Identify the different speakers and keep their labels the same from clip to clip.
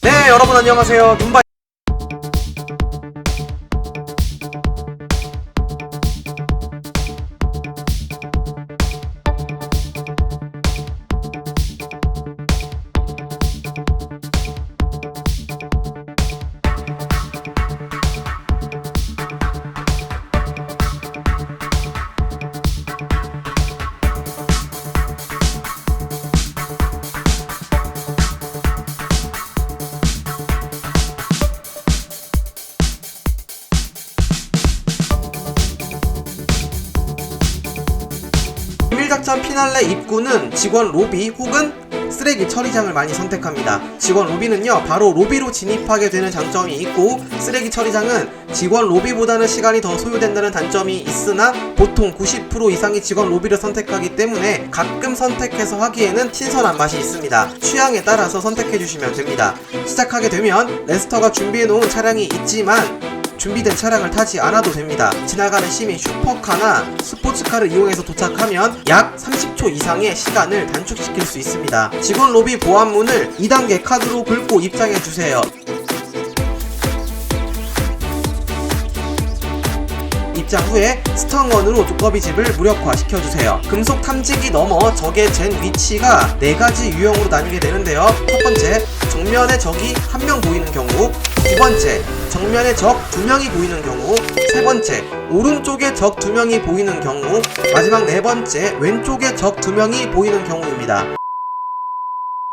Speaker 1: 네, 여러분 안녕하세요. 눈바 비밀작전 피날레 입구는 직원 로비 혹은 쓰레기 처리장을 많이 선택합니다. 직원 로비는요, 바로 로비로 진입하게 되는 장점이 있고, 쓰레기 처리장은 직원 로비보다는 시간이 더 소요된다는 단점이 있으나, 보통 90% 이상이 직원 로비를 선택하기 때문에 가끔 선택해서 하기에는 신선한 맛이 있습니다. 취향에 따라서 선택해주시면 됩니다. 시작하게 되면 레스터가 준비해놓은 차량이 있지만, 준비된 차량을 타지 않아도 됩니다. 지나가는 시민 슈퍼카나 스포츠카를 이용해서 도착하면 약 30초 이상의 시간을 단축시킬 수 있습니다. 직원 로비 보안문을 2단계 카드로 긁고 입장해 주세요. 입장 후에 스턴건으로 두꺼비 집을 무력화 시켜주세요. 금속 탐지기 넘어 적의 젠 위치가 네 가지 유형으로 나뉘게 되는데요. 첫 번째, 정면에 적이 한 명 보이는 경우. 두 번째, 정면에 적 두 명이 보이는 경우. 세 번째, 오른쪽에 적 두 명이 보이는 경우. 마지막 네 번째, 왼쪽에 적 두 명이 보이는 경우입니다.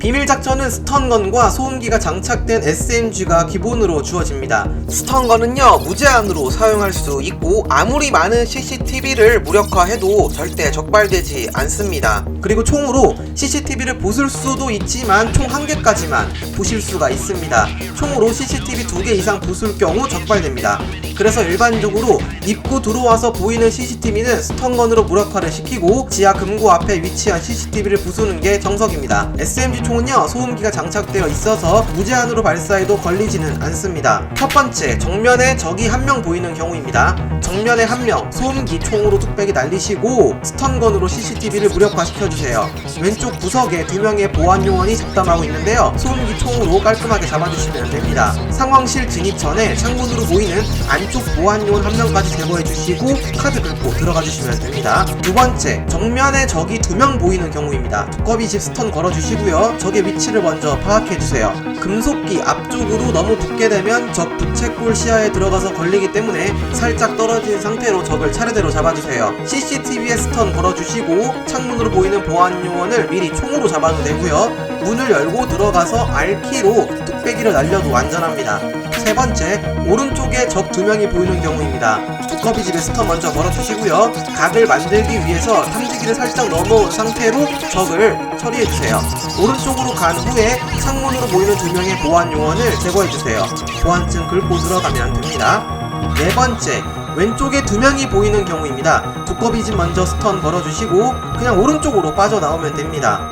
Speaker 1: 비밀 작전은 스턴건과 소음기가 장착된 SMG가 기본으로 주어집니다. 스턴건은요 무제한으로 사용할 수 있고 아무리 많은 CCTV를 무력화해도 절대 적발되지 않습니다. 그리고 총으로 CCTV를 부술 수도 있지만 총 한 개까지만 부실 수가 있습니다. 총으로 CCTV 두 개 이상 부술 경우 적발됩니다. 그래서 일반적으로 입구 들어와서 보이는 CCTV는 스턴건으로 무력화를 시키고 지하 금고 앞에 위치한 CCTV를 부수는 게 정석입니다. SMG 총 은요 소음기가 장착되어 있어서 무제한으로 발사해도 걸리지는 않습니다. 첫 번째 정면에 적이 한 명 보이는 경우입니다. 정면에 한 명 소음기 총으로 뚝배기 날리시고 스턴건으로 CCTV를 무력화 시켜주세요. 왼쪽 구석에 두 명의 보안 요원이 잡담하고 있는데요. 소음기 총으로 깔끔하게 잡아주시면 됩니다. 상황실 진입 전에 창문으로 보이는 안쪽 보안 요원 한 명까지 제거해 주시고 카드 긁고 들어가 주시면 됩니다. 두 번째 정면에 적이 두 명 보이는 경우입니다. 두꺼비 집 스턴 걸어 주시고요. 적의 위치를 먼저 파악해 주세요. 금속기 앞쪽으로 너무 붙게 되면 적 부채꼴 시야에 들어가서 걸리기 때문에 살짝 떨어진 상태로 적을 차례대로 잡아주세요. CCTV에 스턴 걸어주시고 창문으로 보이는 보안 요원을 미리 총으로 잡아도 되고요. 문을 열고 들어가서 R키로 뚝배기를 날려도 안전합니다. 세 번째, 오른쪽에 적 두 명이 보이는 경우입니다. 두꺼비 집에 스턴 먼저 걸어주시고요. 각을 만들기 위해서 탐지기를 살짝 넘어온 상태로 적을 처리해주세요. 오른쪽으로 간 후에 창문으로 보이는 두 명의 보안 요원을 제거해주세요. 보안증 긁고 들어가면 됩니다. 네 번째, 왼쪽에 두 명이 보이는 경우입니다. 두꺼비 집 먼저 스턴 걸어주시고 그냥 오른쪽으로 빠져나오면 됩니다.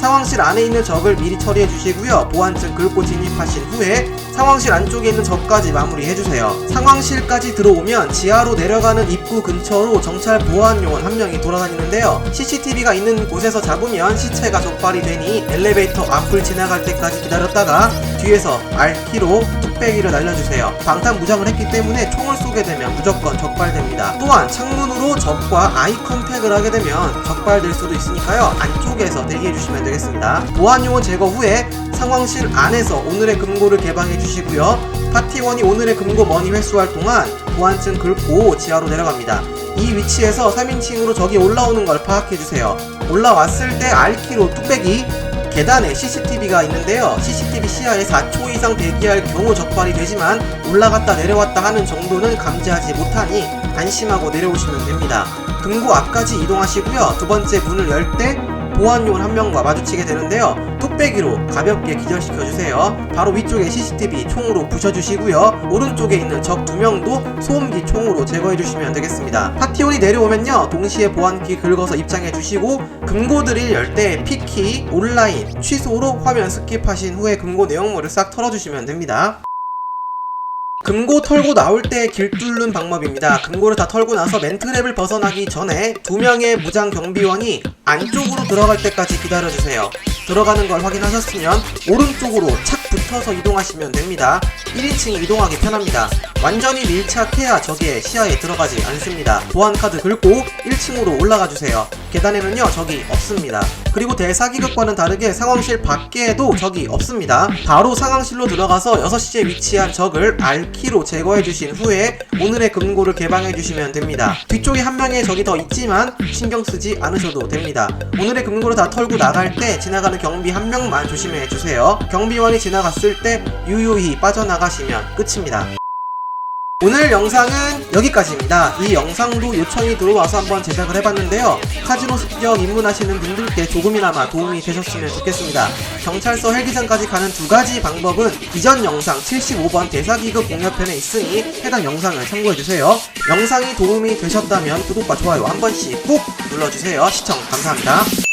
Speaker 1: 상황실 안에 있는 적을 미리 처리해 주시고요. 보안증 긁고 진입하신 후에 상황실 안쪽에 있는 적까지 마무리해 주세요. 상황실까지 들어오면 지하로 내려가는 입구 근처로 정찰 보안 요원 한 명이 돌아다니는데요. CCTV가 있는 곳에서 잡으면 시체가 적발이 되니 엘리베이터 앞을 지나갈 때까지 기다렸다가 뒤에서 R키로 뚝배기를 날려주세요. 방탄 무장을 했기 때문에 총을 쏘게 되면 무조건 적발됩니다. 또한 창문으로 적과 아이 컨택을 하게 되면 적발될 수도 있으니까요. 안쪽에서 대기해 주시면 되겠습니다. 보안 요원 제거 후에 상황실 안에서 오늘의 금고를 개방해 주시고요. 파티원이 오늘의 금고 머니 회수할 동안 보안증 긁고 지하로 내려갑니다. 이 위치에서 3인칭으로 적이 올라오는 걸 파악해 주세요. 올라왔을 때 R키로 뚝배기 계단에 CCTV가 있는데요. CCTV 시야에 4초 이상 대기할 경우 적발이 되지만 올라갔다 내려왔다 하는 정도는 감지하지 못하니 안심하고 내려오시면 됩니다. 금고 앞까지 이동하시고요. 두 번째 문을 열 때 보안 요원 한 명과 마주치게 되는데요. 뚝배기로 가볍게 기절시켜 주세요. 바로 위쪽에 CCTV 총으로 부셔주시고요. 오른쪽에 있는 적 두 명도 소음기 총으로 제거해 주시면 되겠습니다. 파티온이 내려오면요. 동시에 보안키 긁어서 입장해 주시고 금고 드릴 열때 P키 온라인 취소로 화면 스킵하신 후에 금고 내용물을 싹 털어주시면 됩니다. 금고 털고 나올 때 길 뚫는 방법입니다. 금고를 다 털고 나서 멘트랩을 벗어나기 전에 두 명의 무장 경비원이 안쪽으로 들어갈 때까지 기다려주세요. 들어가는 걸 확인하셨으면 오른쪽으로 착 붙어서 이동하시면 됩니다. 1인칭 이동하기 편합니다. 완전히 밀착해야 적의 시야에 들어가지 않습니다. 보안 카드 긁고 1층으로 올라가 주세요. 계단에는요 적이 없습니다. 그리고 대사기급과는 다르게 상황실 밖에도 적이 없습니다. 바로 상황실로 들어가서 6시에 위치한 적을 R키로 제거해 주신 후에 오늘의 금고를 개방해 주시면 됩니다. 뒤쪽에 한 명의 적이 더 있지만 신경 쓰지 않으셔도 됩니다. 오늘의 금고를 다 털고 나갈 때 지나가는 경비 한 명만 조심해 주세요. 경비원이 지나갔을 때 유유히 빠져나가시면 끝입니다. 오늘 영상은 여기까지입니다. 이 영상도 요청이 들어와서 한번 제작을 해봤는데요. 카지노 습격 입문하시는 분들께 조금이나마 도움이 되셨으면 좋겠습니다. 경찰서 헬기장까지 가는 두 가지 방법은 이전 영상 75번 대사기급 공략편에 있으니 해당 영상을 참고해주세요. 영상이 도움이 되셨다면 구독과 좋아요 한 번씩 꼭 눌러주세요. 시청 감사합니다.